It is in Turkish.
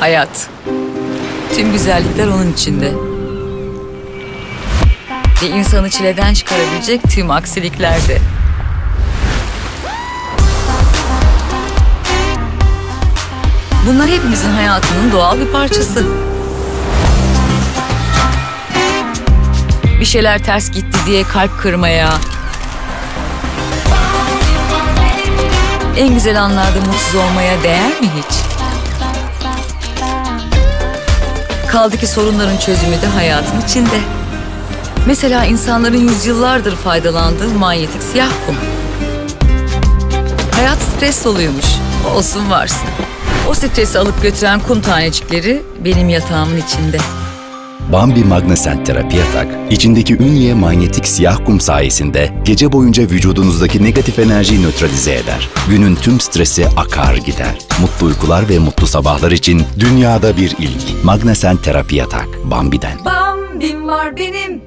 Hayat. Tüm güzellikler onun içinde. Ve insanı çileden çıkarabilecek tüm aksilikler de. Bunlar hepimizin hayatının doğal bir parçası. Bir şeyler ters gitti diye kalp kırmaya, en güzel anlarda mutsuz olmaya değer mi hiç? Kaldı ki sorunların çözümü de hayatın içinde. Mesela insanların yüzyıllardır faydalandığı manyetik siyah kum. Hayat stres doluymuş. Olsun varsın. O stresi alıp götüren kum tanecikleri benim yatağımın içinde. Bambi Magnesent Terapi Yatak, içindeki Ünye manyetik siyah kum sayesinde gece boyunca vücudunuzdaki negatif enerjiyi nötralize eder. Günün tüm stresi akar gider. Mutlu uykular ve mutlu sabahlar için dünyada bir ilk. Magnesent Terapi Yatak, Bambi'den. Bambim var benim,